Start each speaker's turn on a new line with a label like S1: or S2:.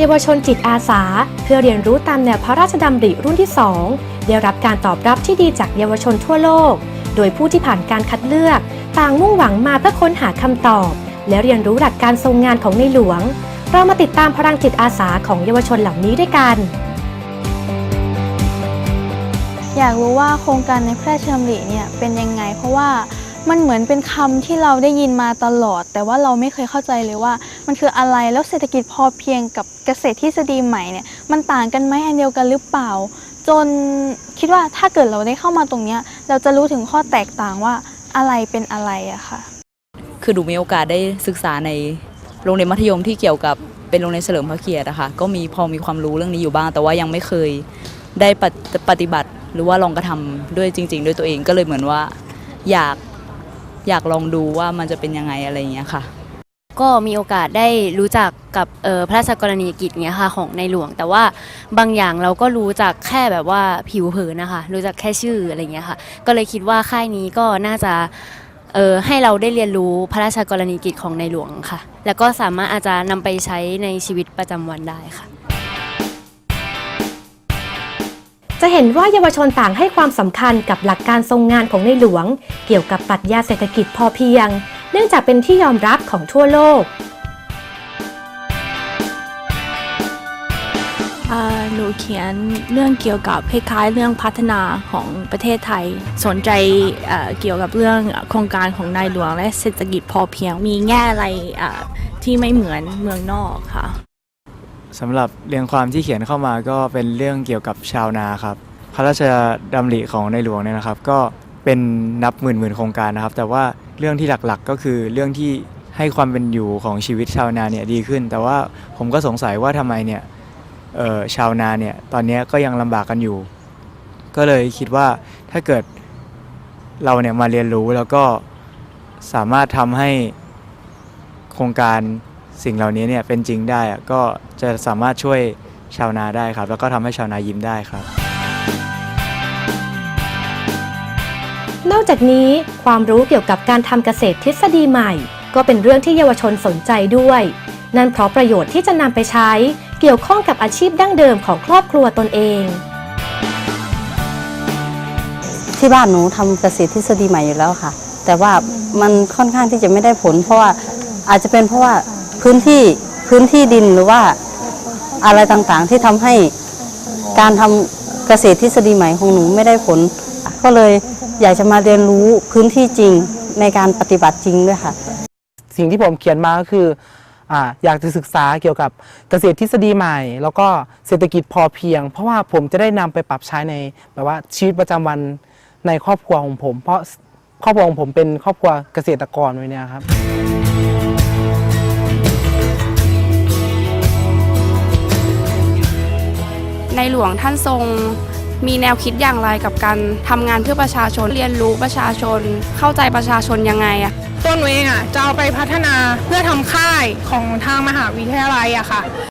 S1: เยาวชนจิตอาสา เพื่อเรียนรู้ตามแนวพระราชดำริรุ่นที่ 2 ได้รับการตอบรับที่ดีจากเยาวชนทั่วโลก โดยผู้ที่ผ่านการคัดเลือก ต่างมุ่งหวังมาเพื่อค้นหาคำตอบ และเรียนรู้หลักการทรงงานของในหลวง เรามาติดตามพลังจิตอาสาของเยาวชนเหล่านี้ด้วยกัน
S2: อยากรู้ว่าโครงการในพระราชดำริเนี่ยเป็นยังไงเพราะว่า มันเหมือนเป็นคำที่เราได้ยินมาตลอด แต่ว่าเราไม่เคยเข้าใจเลยว่า มันคืออะไรแล้วเศรษฐกิจพอเพียงกับเกษตรทฤษฎีใหม่เนี่ยมันต่างกันไหมอันเดียวกันหรือเปล่า จนคิดว่าถ้าเกิดเราได้เข้ามาตรงนี้เราจะรู้ถึงข้อแตกต่างว่าอะไรเป็นอะไรอะค่ะ
S3: คือหนูมีโอกาสได้ศึกษาในโรงเรียนมัธยมที่เกี่ยวกับเป็นโรงเรียนเฉลิมพระเกียรติอะค่ะก็มีพอมีความรู้เรื่องนี้อยู่บ้าง แต่ว่ายังไม่เคยได้ปฏิปฏบัติหรือว่าลองกระทำด้วยจริง ๆ ด้วยตัวเองก็เลยเหมือนว่า อยาก อยากลองดูว่ามันจะเป็นยังไงอะไรอย่างเงี้ยค่ะ
S4: ก็มีโอกาสได้รู้จักกับออพระราชกรณียกิจเงี้ยค่ะของในหลวง แต่ว่าบางอย่างเราก็รู้จักแค่แบบว่าผิวเผินนะคะ รู้จักแค่ชื่ออะไรเงี้ยค่ะ ก็เลยคิดว่าค่ายนี้ก็น่าจะเออให้เราได้เรียนรู้พระราชกรณียกิจของในหลวงค่ะ แล้วก็สามารถอาจจะนำไปใช้ในชีวิตประจำวันได้ค่ะ
S1: จะเห็นว่าเยาวชนต่างให้ความสำคัญกับหลักการทรงงานของในหลวง เกี่ยวกับปรัชญาเศรษฐกิจพอเพียง เนื่องจากเป็นที่ยอมรับของทั่วโลก
S5: หนูเขียนเรื่องเกี่ยวกับคล้ายๆเรื่องพัฒนาของประเทศไทย สนใจเกี่ยวกับเรื่องโครงการของนายหลวงและเศรษฐกิจพอเพียงมีแง่อะไรที่ไม่เหมือนเมืองนอกค่ะ
S6: สำหรับเรียงความที่เขียนเข้ามาก็เป็นเรื่องเกี่ยวกับชาวนาครับ พระราชดำริของในหลวงเนี่ยนะครับ ก็เป็นนับหมื่นหมื่นโครงการนะครับ แต่ว่าเรื่องที่หลักๆก็คือเรื่องที่ให้ความเป็นอยู่ของชีวิตชาวนาเนี่ยดีขึ้น แต่ว่าผมก็สงสัยว่าทำไมเนี่ยชาวนาเนี่ยตอนนี้ก็ยังลำบากกันอยู่ ก็เลยคิดว่าถ้าเกิดเราเนี่ยมาเรียนรู้แล้วก็สามารถทำให้โครงการ สิ่งเหล่านี้เนี่ยเป็นจริงได้อะก็จะสามารถช่วยชาวนาได้ครับ แล้วก็ทำให้ชาวนายิ้มได้ครับ
S1: นอกจากนี้ความรู้เกี่ยวกับการทำเกษตรทฤษฎีใหม่ ก็เป็นเรื่องที่เยาวชนสนใจด้วย นั่นเพราะประโยชน์ที่จะนำไปใช้เกี่ยวข้องกับอาชีพดั้งเดิมของครอบครัวตนเอง
S7: ที่บ้านหนูทำเกษตรทฤษฎีใหม่อยู่แล้วค่ะ แต่ว่ามันค่อนข้างที่จะไม่ได้ผล เพราะว่าอาจจะเป็นเพราะว่า พื้นที่พื้นที่ดินหรือว่าอะไรต่างๆ ที่ทำให้การทำเกษตรทฤษฎีใหม่ของหนูไม่ได้ผล ก็เลยอยากจะมาเรียนรู้พื้นที่จริงในการปฏิบัติจริงด้วยค่ะ
S8: สิ่งที่ผมเขียนมาก็คือออยากจะศึกษาเกี่ยวกับเกษตรทฤษฎีใหม่ แล้วก็เศรษฐกิจพอเพียง เพราะว่าผมจะได้นำไปปรับใช้ในแบบว่าชีวิตประจำวันในครอบครัวของผม เพราะครอบครัวของผมเป็นครอบครัวเกษตรกรไว้เนี่ยครับ
S9: ในหลวงท่านทรงมีแนวคิดอย่างไรกับการทำงานเพื่อประชาชนเรียนรู้ประชาชน เข้าใจประชาชนยังไงอะ
S5: ตัวหนูเองอะจะเอาไปพัฒนาเพื่อทำค่ายของทางมหาวิทยาลัยอะค่ะ